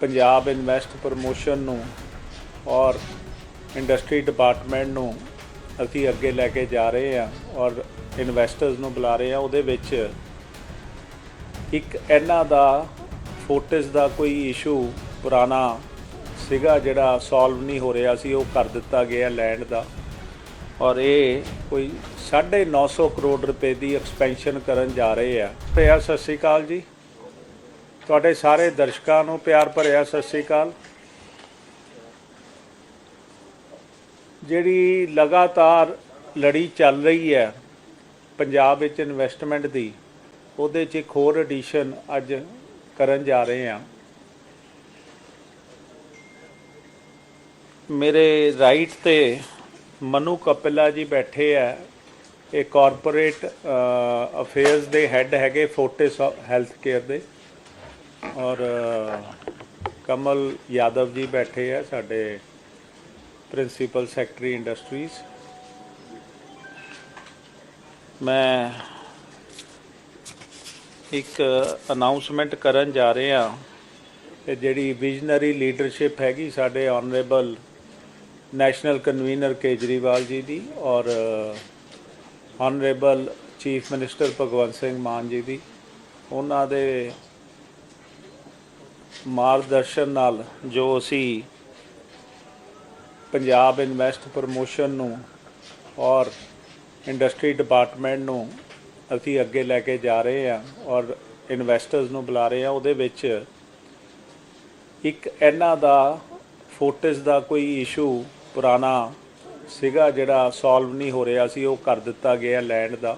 Punjab invest promotion ਨੂੰ ਔਰ industry department ਨੂੰ ਅਸੀਂ ਅੱਗੇ ਲੈ ਕੇ ਜਾ ਰਹੇ ਹਾਂ ਔਰ ਇਨਵੈਸਟਰਸ ਨੂੰ ਬੁਲਾ ਰਹੇ ਹਾਂ, ਉਹਦੇ ਵਿੱਚ ਇੱਕ ਇਹਨਾਂ ਦਾ ਫੋਟਿਸ ਦਾ ਕੋਈ ਇਸ਼ੂ ਪੁਰਾਣਾ ਸੀਗਾ ਜਿਹੜਾ ਸੋਲਵ ਨਹੀਂ ਹੋ ਰਿਹਾ ਸੀ, ਉਹ ਕਰ ਦਿੱਤਾ ਗਿਆ ਲੈਂਡ ਦਾ ਔਰ ਇਹ ਕੋਈ 950 ਕਰੋੜ ਰੁਪਏ ਦੀ ਐਕਸਪੈਂਸ਼ਨ ਕਰਨ ਜਾ ਰਹੇ ਆ। ਭਈਆ ਸਤਿ ਸ਼੍ਰੀ ਅਕਾਲ ਜੀ। ਤੁਹਾਡੇ ਸਾਰੇ ਦਰਸ਼ਕਾਂ ਨੂੰ ਪਿਆਰ ਭਰਿਆ ਸਤਿ ਸ਼੍ਰੀ ਅਕਾਲ। ਜਿਹੜੀ ਲਗਾਤਾਰ ਲੜੀ ਚੱਲ ਰਹੀ ਹੈ ਪੰਜਾਬ ਵਿੱਚ ਇਨਵੈਸਟਮੈਂਟ ਦੀ, ਉਹਦੇ 'ਚ ਇੱਕ ਹੋਰ ਐਡੀਸ਼ਨ ਅੱਜ ਕਰਨ ਜਾ ਰਹੇ ਹਾਂ। ਮੇਰੇ ਰਾਈਟ ਤੇ ਮਨੂ ਕਪਿਲਾ ਜੀ ਬੈਠੇ ਆ, ਇਹ ਕਾਰਪੋਰੇਟ ਅਫੇਅਰਸ ਦੇ ਹੈੱਡ ਹੈਗੇ ਫੋਰਟਿਸ ਹੈਲਥ ਕੇਅਰ ਦੇ। ਔਰ, ਕਮਲ ਯਾਦਵ ਜੀ ਬੈਠੇ ਆ ਸਾਡੇ ਪ੍ਰਿੰਸੀਪਲ ਸੈਕਟਰੀ ਇੰਡਸਟਰੀਜ਼। ਮੈਂ ਇੱਕ ਅਨਾਉਂਸਮੈਂਟ ਕਰਨ ਜਾ ਰਹੇ ਹਾਂ ਤੇ ਜਿਹੜੀ ਵਿਜ਼ਨਰੀ ਲੀਡਰਸ਼ਿਪ ਹੈਗੀ ਸਾਡੇ honourable national convener Kejriwal ji ਦੀ ਔਰ, honourable chief minister Bhagwant Singh Mann ji ਦੀ, ਉਹਨਾਂ ਦੇ ਮਾਰਗਦਰਸ਼ਨ ਨਾਲ ਜੋ ਅਸੀਂ ਪੰਜਾਬ ਇਨਵੈਸਟ ਪ੍ਰਮੋਸ਼ਨ ਨੂੰ ਔਰ ਇੰਡਸਟਰੀ ਡਿਪਾਰਟਮੈਂਟ ਨੂੰ ਅਸੀਂ ਅੱਗੇ ਲੈ ਕੇ ਜਾ ਰਹੇ ਹਾਂ ਔਰ ਇਨਵੈਸਟਰਸ ਨੂੰ ਬੁਲਾ ਰਹੇ ਹਾਂ, ਉਹਦੇ ਵਿੱਚ ਇੱਕ ਇਹਨਾਂ ਦਾ ਫੋਟਿਸ ਦਾ ਕੋਈ ਇਸ਼ੂ ਪੁਰਾਣਾ ਸੀਗਾ ਜਿਹੜਾ ਸੋਲਵ ਨਹੀਂ ਹੋ ਰਿਹਾ ਸੀ, ਉਹ ਕਰ ਦਿੱਤਾ ਗਿਆ ਲੈਂਡ ਦਾ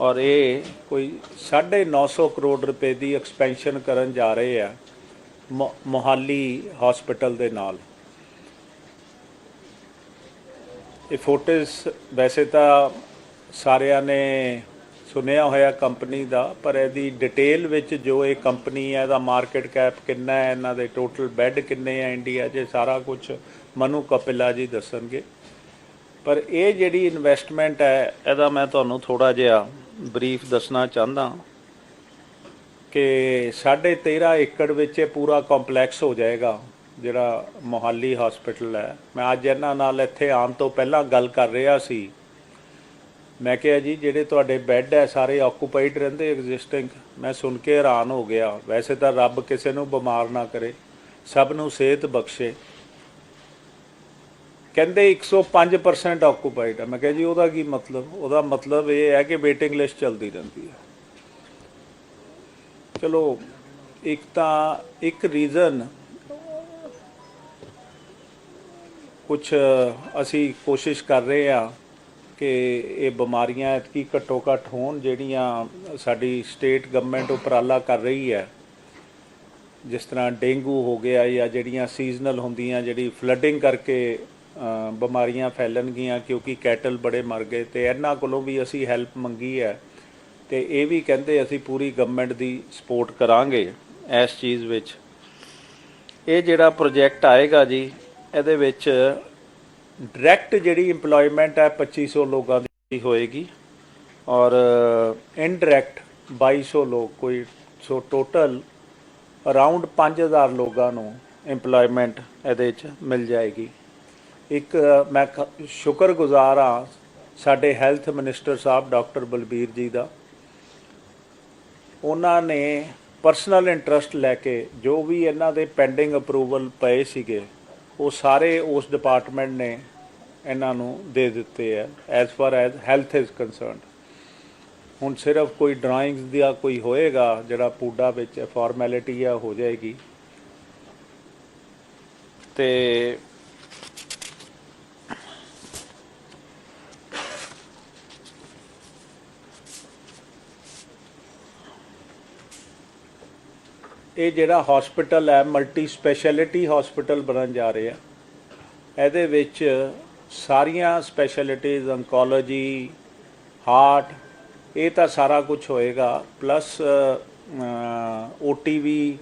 ਔਰ ਇਹ ਕੋਈ 950 ਕਰੋੜ ਰੁਪਏ ਦੀ ਐਕਸਪੈਂਸ਼ਨ ਕਰਨ ਜਾ ਰਹੇ ਆ। ਮੋਹਾਲੀ ਹਸਪੀਟਲ ਦੇ ਨਾਲ। ਇਹ ਫੋਟਿਸ ਵੈਸੇ ਤਾਂ ਸਾਰਿਆਂ ਨੇ ਸੁਣਿਆ ਹੋਇਆ ਕੰਪਨੀ ਦਾ, ਪਰ ਇਹਦੀ ਡਿਟੇਲ ਵਿੱਚ ਜੋ ਇਹ ਕੰਪਨੀ ਹੈ, ਇਹਦਾ ਮਾਰਕੀਟ ਕੈਪ ਕਿੰਨਾ ਹੈ, ਇਹਨਾਂ ਦੇ ਟੋਟਲ ਬੈੱਡ ਕਿੰਨੇ ਆ ਇੰਡੀਆ 'ਚ, ਸਾਰਾ ਕੁਝ ਮਨੂ ਕਪਿਲਾ ਜੀ ਦੱਸਣਗੇ। ਪਰ ਇਹ ਜਿਹੜੀ ਇਨਵੈਸਟਮੈਂਟ ਹੈ, ਇਹਦਾ ਮੈਂ ਤੁਹਾਨੂੰ ਥੋੜਾ ਜਿਹਾ ਬਰੀਫ ਦੱਸਣਾ ਚਾਹੁੰਦਾ। ਕਿ 13.5 ਏਕੜ ਵਿੱਚ ਇਹ ਪੂਰਾ ਕੰਪਲੈਕਸ ਹੋ ਜਾਏਗਾ, ਜਿਹੜਾ ਮੋਹਾਲੀ ਹਸਪੀਟਲ ਹੈ। ਮੈਂ ਅੱਜ ਇਹਨਾਂ ਨਾਲ ਇੱਥੇ ਆਉਣ ਤੋਂ ਪਹਿਲਾਂ ਗੱਲ ਕਰ ਰਿਹਾ ਸੀ। ਮੈਂ ਕਿਹਾ ਜੀ, ਜਿਹੜੇ ਤੁਹਾਡੇ ਬੈੱਡ ਹੈ, ਸਾਰੇ ਆਕੂਪਾਈਡ ਰਹਿੰਦੇ ਐਗਜ਼ਿਸਟਿੰਗ ਮੈਂ ਸੁਣ ਕੇ ਹੈਰਾਨ ਹੋ ਗਿਆ। ਵੈਸੇ ਤਾਂ ਰੱਬ ਕਿਸੇ ਨੂੰ ਬਿਮਾਰ ਨਾ ਕਰੇ, ਸਭ ਨੂੰ ਸਿਹਤ ਬਖਸ਼ੇ। ਕਹਿੰਦੇ 105% ਆਕੂਪਾਈਡ ਹੈ ਮੈਂ ਕਿਹਾ ਜੀ, ਉਹਦਾ ਕੀ ਮਤਲਬ? ਉਹਦਾ ਮਤਲਬ ਇਹ ਹੈ ਕਿ ਵੇਟਿੰਗ ਲਿਸਟ ਚੱਲਦੀ ਰਹਿੰਦੀ ਹੈ। ਚਲੋ, ਇੱਕ ਤਾਂ, ਇੱਕ ਰੀਜ਼ਨ ਕੁਝ ਅਸੀਂ ਕੋਸ਼ਿਸ਼ ਕਰ ਰਹੇ ਆ ਕਿ ਇਹ ਬਿਮਾਰੀਆਂ ਇਤਕੀ ਘੱਟੋ ਘੱਟ ਹੋਣ, ਜਿਹੜੀਆਂ ਸਾਡੀ ਸਟੇਟ ਗਵਰਨਮੈਂਟ ਉਪਰਾਲਾ ਕਰ ਰਹੀ ਹੈ। ਜਿਸ ਤਰ੍ਹਾਂ ਡੇਂਗੂ ਹੋ ਗਿਆ ਜਾਂ ਜਿਹੜੀਆਂ ਸੀਜ਼ਨਲ ਹੁੰਦੀਆਂ, ਜਿਹੜੀ ਫਲੱਡਿੰਗ ਕਰਕੇ ਬਿਮਾਰੀਆਂ ਫੈਲਣਗੀਆਂ, ਕਿਉਂਕਿ ਕੈਟਲ ਬੜੇ ਮਰ ਗਏ ਤੇ ਇਹਨਾਂ ਕੋਲੋਂ ਵੀ ਅਸੀਂ ਹੈਲਪ ਮੰਗੀ ਹੈ। ਤੇ ਇਹ ਵੀ ਕਹਿੰਦੇ ਅਸੀਂ ਪੂਰੀ ਗਵਰਨਮੈਂਟ ਦੀ ਸਪੋਰਟ ਕਰਾਂਗੇ ਇਸ ਚੀਜ਼ ਵਿੱਚ। ਇਹ ਜਿਹੜਾ ਪ੍ਰੋਜੈਕਟ ਆਏਗਾ ਜੀ, ਇਹਦੇ ਵਿੱਚ ਡਾਇਰੈਕਟ ਜਿਹੜੀ EMPLOYMENT ਹੈ 2500 ਲੋਕਾਂ ਦੀ ਹੋਏਗੀ ਔਰ ਇਨਡਾਇਰੈਕਟ 2200 ਲੋਕ, ਕੋਈ ਸੋ ਟੋਟਲ ਅਰਾਊਂਡ 5000 ਲੋਕਾਂ ਨੂੰ EMPLOYMENT ਇਹਦੇ ਵਿੱਚ ਮਿਲ ਜਾਏਗੀ। ਇੱਕ ਮੈਂ ਸ਼ੁਕਰਗੁਜ਼ਾਰ ਹਾਂ ਸਾਡੇ ਹੈਲਥ ਮਿਨਿਸਟਰ ਸਾਹਿਬ ਡਾਕਟਰ ਬਲਬੀਰ ਜੀ ਦਾ। ਉਹਨਾਂ ਨੇ ਪਰਸਨਲ ਇੰਟਰਸਟ ਲੈ ਕੇ ਜੋ ਵੀ ਇਹਨਾਂ ਦੇ ਪੈਂਡਿੰਗ ਅਪਰੂਵਲ ਪਏ ਸੀਗੇ, ਉਹ ਸਾਰੇ ਉਸ ਡਿਪਾਰਟਮੈਂਟ ਨੇ ਇਹਨਾਂ ਨੂੰ ਦੇ ਦਿੱਤੇ ਹੈ as far as health is concerned ਹੁਣ ਸਿਰਫ ਕੋਈ ਡਰਾਇੰਗਸ ਦਾ ਕੋਈ ਹੋਏਗਾ, ਜਿਹੜਾ ਪੂਡਾ ਵਿੱਚ ਫਾਰਮੈਲਿਟੀ ਆ ਹੋ ਜਾਏਗੀ। ਤੇ ਇਹ ਜਿਹੜਾ ਹਸਪੀਟਲ ਹੈ ਮਲਟੀ ਸਪੈਸ਼ਲਿਟੀ ਹਸਪੀਟਲ ਬਣਨ ਜਾ ਰਿਹਾ ਇਹਦੇ ਵਿੱਚ ਸਾਰੀਆਂ ਸਪੈਸ਼ਲਿਟੀਜ਼ ਅੰਕੋਲੋਜੀ ਹਾਰਟ ਇਹ ਤਾਂ ਸਾਰਾ ਕੁਝ ਹੋਏਗਾ। ਪਲੱਸ ਓਟੀਵੀ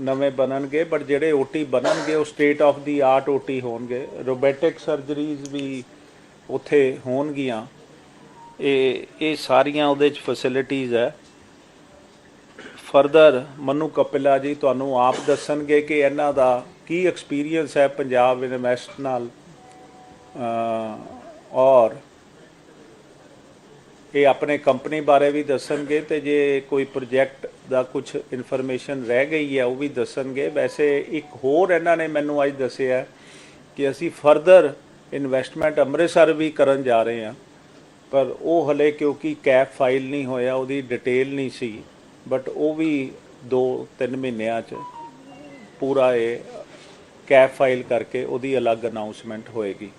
ਨਵੇਂ ਬਣਨਗੇ ਬਟ ਜਿਹੜੇ ਓਟੀ ਬਣਨਗੇ, ਉਹ state of the art OT ਹੋਣਗੇ। ਰੋਬੋਟਿਕ ਸਰਜਰੀਜ਼ ਵੀ ਉੱਥੇ ਹੋਣਗੀਆਂ। ਇਹ ਇਹ ਸਾਰੀਆਂ ਉਹਦੇ ਚ ਫੈਸਿਲਿਟੀਜ਼ ਹੈ। ਫਰਦਰ ਮਨੂ ਕਪਿਲਾ ਜੀ ਤੁਹਾਨੂੰ ਆਪ ਦੱਸਣਗੇ ਕਿ ਇਹਨਾਂ ਦਾ ਕੀ ਐਕਸਪੀਰੀਅੰਸ ਹੈ ਪੰਜਾਬ ਇਨਵੈਸਟ ਨਾਲ ਔਰ ਇਹ ਆਪਣੇ ਕੰਪਨੀ ਬਾਰੇ ਵੀ ਦੱਸਣਗੇ ਤੇ ਜੇ ਕੋਈ ਪ੍ਰੋਜੈਕਟ ਦਾ ਕੁਝ ਇਨਫੋਰਮੇਸ਼ਨ ਰਹਿ ਗਈ ਹੈ, ਉਹ ਵੀ ਦੱਸਣਗੇ। ਵੈਸੇ ਇੱਕ ਹੋਰ ਇਹਨਾਂ ਨੇ ਮੈਨੂੰ ਅੱਜ ਦੱਸਿਆ ਕਿ ਅਸੀਂ ਫਰਦਰ ਇਨਵੈਸਟਮੈਂਟ ਅੰਮ੍ਰਿਤਸਰ ਵੀ ਕਰਨ ਜਾ ਰਹੇ ਹਾਂ, ਪਰ ਉਹ ਹਲੇ ਕਿਉਂਕਿ ਕੈਪ ਫਾਈਲ ਨਹੀਂ ਹੋਇਆ, ਉਹਦੀ ਡਿਟੇਲ ਨਹੀਂ ਸੀ। ਬਟ ਉਹ ਵੀ 2-3 ਮਹੀਨਿਆਂ 'ਚ ਪੂਰਾ ਇਹ ਕੈਪ ਫਾਈਲ ਕਰਕੇ ਉਹਦੀ ਅਲੱਗ ਅਨਾਉਂਸਮੈਂਟ ਹੋਏਗੀ।